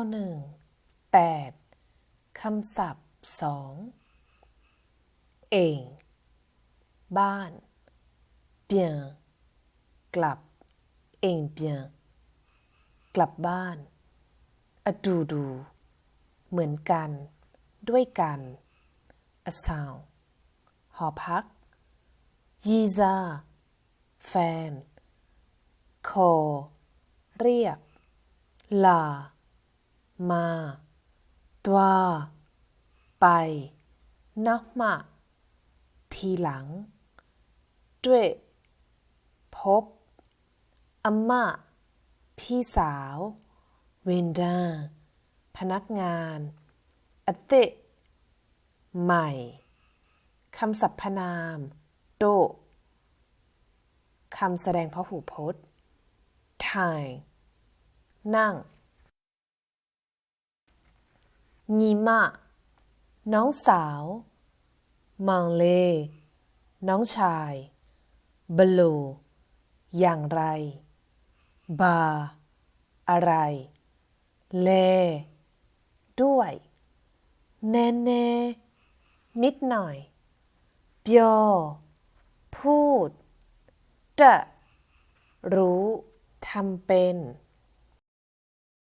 L หนึ่งแปดคำศัพท์สองเองบ้าน bien กลับ เอง bien กลับบ้านอดูดู เหมือนกัน ด้วยกัน a sound หอพัก ยีซา แฟนโคเรียก ลา มาตัวไปนักมาทีหลังด้วยพบอาม่าพี่สาว เวนดาพนักงานอเตใหม่ คำสรรพนาม โดคำแสดงพหูพจน์ time นั่ง ညီမน้องสาว มังเล น้องชายบโลอย่างไร บา อะไร เล ด้วย แน่แน่นิดหน่อยเปียวพูดจะรู้ทำเป็น